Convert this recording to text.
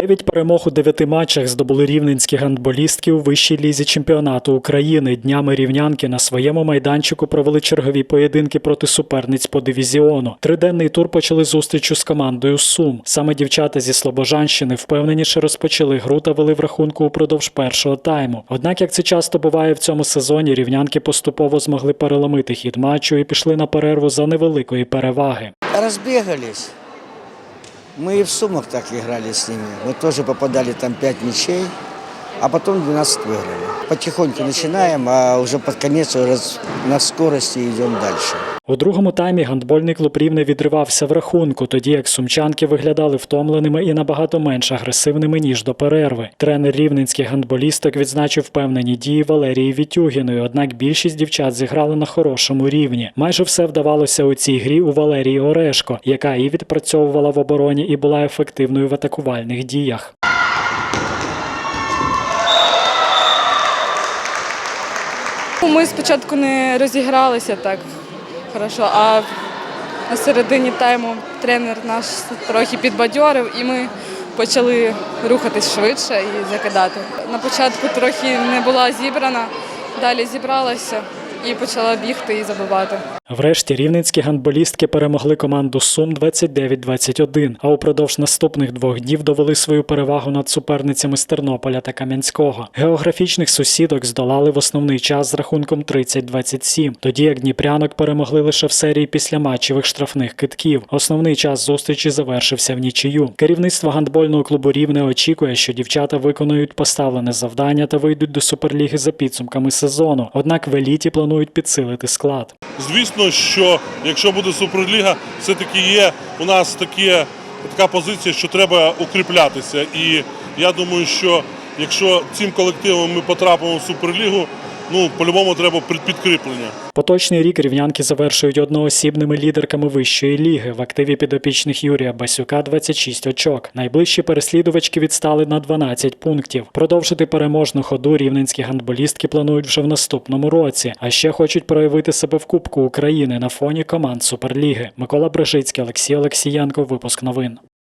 Дев'ять перемог у дев'яти матчах здобули рівненські гандболістки у вищій лізі чемпіонату України. Днями рівнянки на своєму майданчику провели чергові поєдинки проти суперниць по дивізіону. Триденний тур почали зустрічу з командою Сум. Саме дівчата зі Слобожанщини впевненіше розпочали гру та вели в рахунку упродовж першого тайму. Однак, як це часто буває в цьому сезоні, рівнянки поступово змогли переломити хід матчу і пішли на перерву за невеликої переваги. Разбегались. Мы и в Сумах так играли с ними. Мы тоже попадали там пять мячей, а потом 12 выиграли. Потихоньку начинаем, а уже под конец уже на скорости идем дальше. У другому таймі гандбольний клуб рівне відривався в рахунку, тоді як сумчанки виглядали втомленими і набагато менш агресивними ніж до перерви. Тренер рівненських гандболісток відзначив впевнені дії Валерії Вітюгіної. Однак більшість дівчат зіграли на хорошому рівні. Майже все вдавалося у цій грі у Валерії Орешко, яка і відпрацьовувала в обороні, і була ефективною в атакувальних діях. Ми спочатку не розігралися так хорошо, а на середині тайму тренер наш трохи підбадьорив і ми почали рухатись швидше і закидати. На початку трохи не була зібрана, далі зібралася і почала бігти і забивати. Врешті рівненські гандболістки перемогли команду Сум 29-21, а упродовж наступних двох днів довели свою перевагу над суперницями з Тернополя та Кам'янського. Географічних сусідок здолали в основний час з рахунком 30-27, тоді як Дніпрянок перемогли лише в серії післяматчевих штрафних китків. Основний час зустрічі завершився в нічию. Керівництво гандбольного клубу Рівне очікує, що дівчата виконують поставлене завдання та вийдуть до суперліги за підсумками сезону. Однак в еліті планують підсилити склад. Звісно, що якщо буде суперліга, все-таки є у нас таке, така позиція, що треба укріплятися. І я думаю, що якщо цим колективом ми потрапимо в суперлігу, ну по-любому треба під- підкріплення. Поточний рік рівнянки завершують одноосібними лідерками вищої ліги. В активі підопічних Юрія Басюка 26 очок. Найближчі переслідувачки відстали на 12 пунктів. Продовжити переможну ходу рівненські гандболістки планують вже в наступному році, а ще хочуть проявити себе в Кубку України на фоні команд Суперліги. Микола Брежицький, Олексій Олексієнко. Випуск новин.